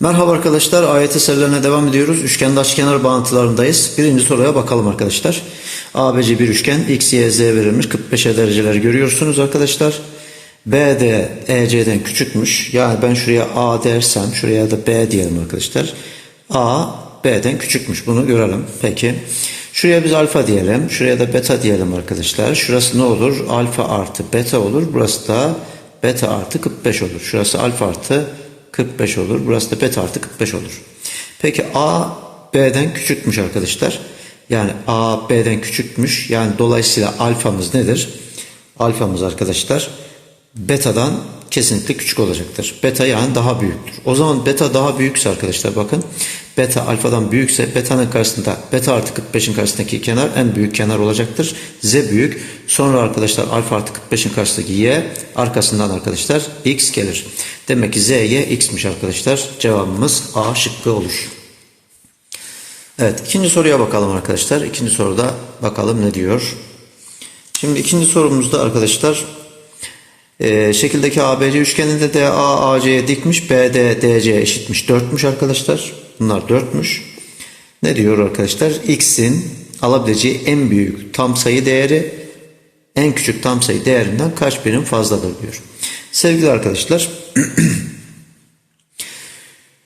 Merhaba arkadaşlar, ayet eserlerine devam ediyoruz. Üçgende açıkenar bağıntılarındayız. Birinci soruya bakalım arkadaşlar. ABC bir üçgen, x, y, z verilmiş. 45 dereceler görüyorsunuz arkadaşlar. BD EC'den küçükmüş. Yani ben şuraya A dersem, şuraya da B diyelim arkadaşlar. A B'den küçükmüş. Bunu görelim. Peki. Şuraya biz alfa diyelim. Şuraya da beta diyelim arkadaşlar. Şurası ne olur? Alfa artı beta olur. Burası da beta artı 45 olur. Şurası alfa artı 45 olur. Burası da beta artı 45 olur. Peki A B'den küçükmüş arkadaşlar. Yani A B'den küçükmüş. Yani dolayısıyla alfamız nedir? Alfamız arkadaşlar beta'dan kesinlikle küçük olacaktır. Beta yani daha büyüktür. O zaman beta daha büyükse arkadaşlar bakın. Beta alfadan büyükse beta'nın karşısında beta artı 45'in karşısındaki kenar en büyük kenar olacaktır. Z büyük. Sonra arkadaşlar alfa artı 45'in karşısındaki y arkasından arkadaşlar x gelir. Demek ki z y x'miş arkadaşlar. Cevabımız A şıkkı olur. Evet ikinci soruya bakalım arkadaşlar. İkinci soruda bakalım ne diyor. Şimdi ikinci sorumuzda arkadaşlar e, şekildeki ABC üçgeninde DA AC'ye dikmiş. BD DC eşitmiş 4'müş arkadaşlar. Bunlar 4'müş. Ne diyor arkadaşlar? X'in alabileceği en büyük tam sayı değeri en küçük tam sayı değerinden kaç birim fazladır diyor. Sevgili arkadaşlar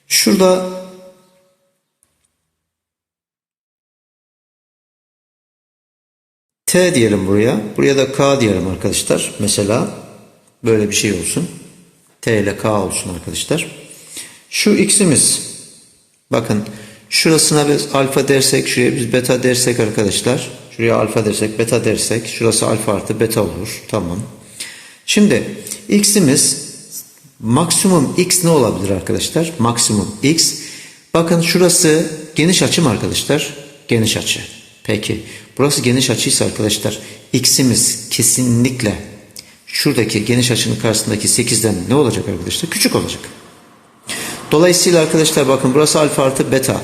şurada T diyelim buraya. Buraya da K diyelim arkadaşlar. Mesela böyle bir şey olsun. T ile K olsun arkadaşlar. Şu x'imiz bakın şurasına biz alfa dersek şuraya biz beta dersek arkadaşlar. Şuraya alfa dersek beta dersek şurası alfa artı beta olur. Tamam. Şimdi x'imiz maksimum x ne olabilir arkadaşlar? Maksimum x. Bakın şurası geniş açı mı arkadaşlar? Geniş açı. Peki burası geniş açıysa arkadaşlar x'imiz kesinlikle şuradaki geniş açının karşısındaki 8'den ne olacak arkadaşlar? Küçük olacak. Dolayısıyla arkadaşlar bakın burası alfa artı beta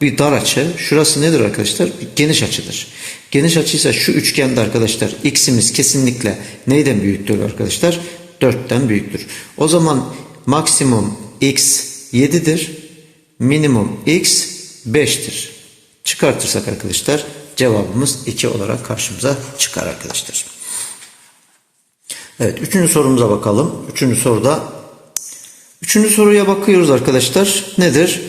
bir dar açı. Şurası nedir arkadaşlar? Geniş açıdır. Geniş açıysa şu üçgende arkadaşlar x'imiz kesinlikle neyden büyüktür arkadaşlar? 4'ten büyüktür. O zaman maksimum x 7'dir. Minimum x 5'tir. Çıkartırsak arkadaşlar cevabımız 2 olarak karşımıza çıkar arkadaşlar. Evet üçüncü sorumuza bakalım. Üçüncü soruda üçüncü soruya bakıyoruz arkadaşlar. Nedir?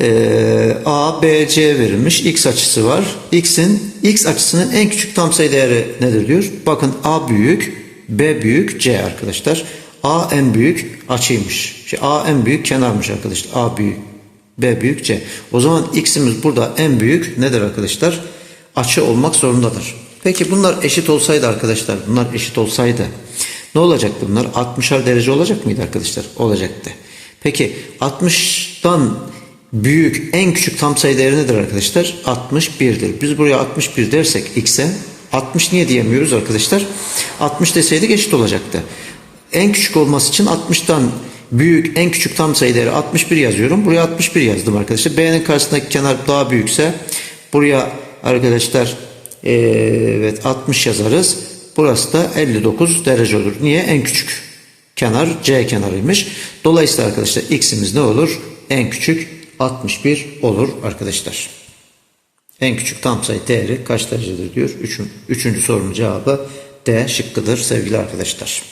Ee, A, B, C verilmiş. X açısı var. X'in X açısının en küçük tam sayı değeri nedir diyor. Bakın A büyük, B büyük, C arkadaşlar. A en büyük açıymış. Şey, A en büyük kenarmış arkadaşlar. A büyük, B büyük, C. O zaman X'imiz burada en büyük nedir arkadaşlar? Açı olmak zorundadır. Peki bunlar eşit olsaydı arkadaşlar, bunlar eşit olsaydı ne olacaktı bunlar? 60'ar derece olacak mıydı arkadaşlar? Olacaktı. Peki 60'dan büyük en küçük tam sayı değeri nedir arkadaşlar? 61'dir. Biz buraya 61 dersek x'e 60 niye diyemiyoruz arkadaşlar? 60 deseydik eşit olacaktı. En küçük olması için 60'tan büyük en küçük tam sayı değeri 61 yazıyorum. Buraya 61 yazdım arkadaşlar. B'nin karşısındaki kenar daha büyükse buraya arkadaşlar evet 60 yazarız. Burası da 59 derece olur. Niye? En küçük kenar C kenarıymış. Dolayısıyla arkadaşlar x'imiz ne olur? En küçük 61 olur arkadaşlar. En küçük tam sayı değeri kaç derecedir diyor. Üçün, üçüncü sorunun cevabı D şıkkıdır sevgili arkadaşlar.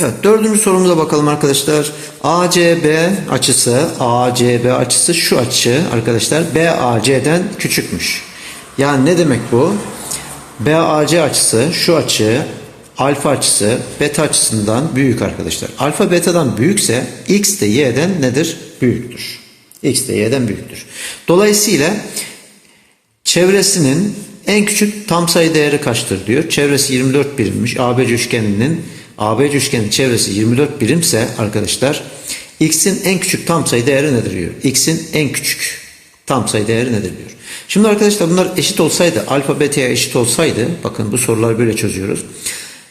Evet dördüncü sorumuza bakalım arkadaşlar. ACB açısı ACB açısı şu açı arkadaşlar BAC'den küçükmüş. Yani ne demek bu? BAC açısı şu açı alfa açısı beta açısından büyük arkadaşlar. Alfa betadan büyükse x de y'den nedir? Büyüktür. x de y'den büyüktür. Dolayısıyla çevresinin en küçük tam sayı değeri kaçtır diyor. Çevresi 24 birimmiş. ABC üçgeninin ABC üçgenin çevresi 24 birimse arkadaşlar x'in en küçük tam sayı değeri nedir diyor. x'in en küçük tam sayı değeri nedir diyor. Şimdi arkadaşlar bunlar eşit olsaydı alfa beta'ya eşit olsaydı bakın bu soruları böyle çözüyoruz.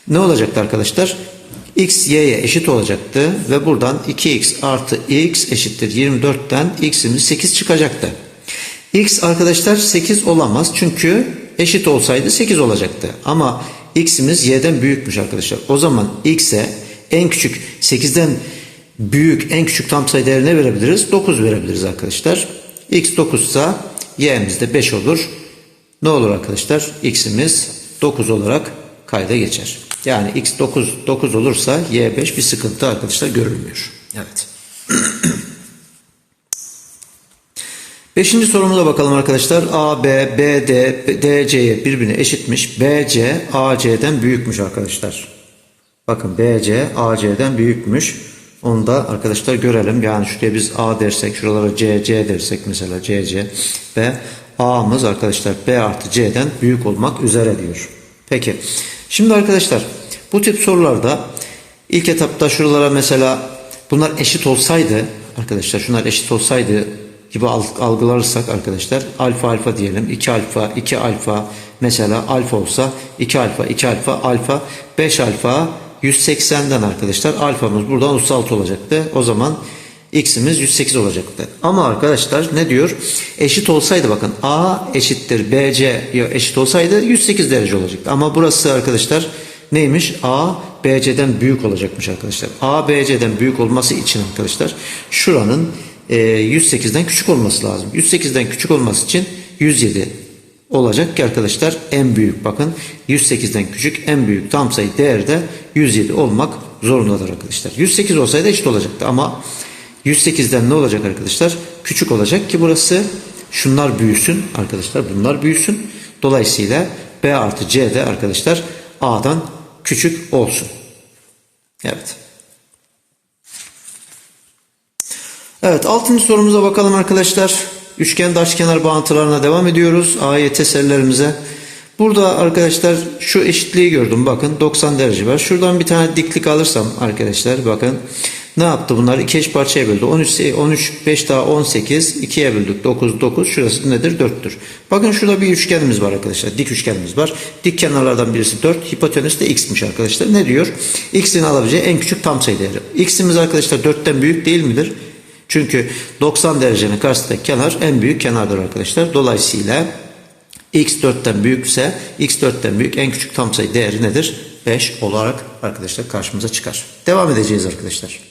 Ne olacaktı arkadaşlar? x y'ye eşit olacaktı ve buradan 2x artı x eşittir 24'ten x'imiz 8 çıkacaktı. x arkadaşlar 8 olamaz çünkü eşit olsaydı 8 olacaktı. Ama x'imiz y'den büyükmüş arkadaşlar. O zaman x'e en küçük 8'den büyük en küçük tam sayı değeri ne verebiliriz? 9 verebiliriz arkadaşlar. x 9 ise y'miz de 5 olur. Ne olur arkadaşlar? x'imiz 9 olarak kayda geçer. Yani x 9 9 olursa y 5 bir sıkıntı arkadaşlar görülmüyor. Evet. Beşinci sorumuza bakalım arkadaşlar. A, B, B, D, D, C'ye birbirine eşitmiş. B, C, A, C'den büyükmüş arkadaşlar. Bakın B, C, A, C'den büyükmüş. Onu da arkadaşlar görelim. Yani şuraya biz A dersek, şuralara C, C dersek mesela C, C ve A'mız arkadaşlar B artı C'den büyük olmak üzere diyor. Peki. Şimdi arkadaşlar bu tip sorularda ilk etapta şuralara mesela bunlar eşit olsaydı arkadaşlar şunlar eşit olsaydı gibi algılarsak arkadaşlar alfa alfa diyelim 2 alfa 2 alfa mesela alfa olsa 2 alfa 2 alfa alfa 5 alfa 180'den arkadaşlar alfamız buradan 36 olacaktı. O zaman x'imiz 108 olacaktı. Ama arkadaşlar ne diyor? Eşit olsaydı bakın a eşittir bc eşit olsaydı 108 derece olacaktı. Ama burası arkadaşlar neymiş? a bc'den büyük olacakmış arkadaşlar. a bc'den büyük olması için arkadaşlar şuranın 108'den küçük olması lazım. 108'den küçük olması için 107 olacak ki arkadaşlar en büyük bakın 108'den küçük en büyük tam sayı değer de 107 olmak zorundadır arkadaşlar. 108 olsaydı eşit olacaktı ama 108'den ne olacak arkadaşlar? Küçük olacak ki burası şunlar büyüsün arkadaşlar bunlar büyüsün. Dolayısıyla B artı C de arkadaşlar A'dan küçük olsun. Evet. Evet altıncı sorumuza bakalım arkadaşlar. Üçgen kenar bağıntılarına devam ediyoruz. AYT serilerimize. Burada arkadaşlar şu eşitliği gördüm. Bakın 90 derece var. Şuradan bir tane diklik alırsam arkadaşlar bakın. Ne yaptı bunlar? İki eş parçaya böldü. 13, 13 5 daha 18. 2'ye böldük. 9, 9. Şurası nedir? 4'tür. Bakın şurada bir üçgenimiz var arkadaşlar. Dik üçgenimiz var. Dik kenarlardan birisi 4. Hipotenüs de x'miş arkadaşlar. Ne diyor? x'in alabileceği en küçük tam sayı değeri. x'imiz arkadaşlar 4'ten büyük değil midir? Çünkü 90 derecenin karşısındaki kenar en büyük kenardır arkadaşlar. Dolayısıyla x 4'ten büyükse x 4'ten büyük en küçük tam sayı değeri nedir? 5 olarak arkadaşlar karşımıza çıkar. Devam edeceğiz arkadaşlar.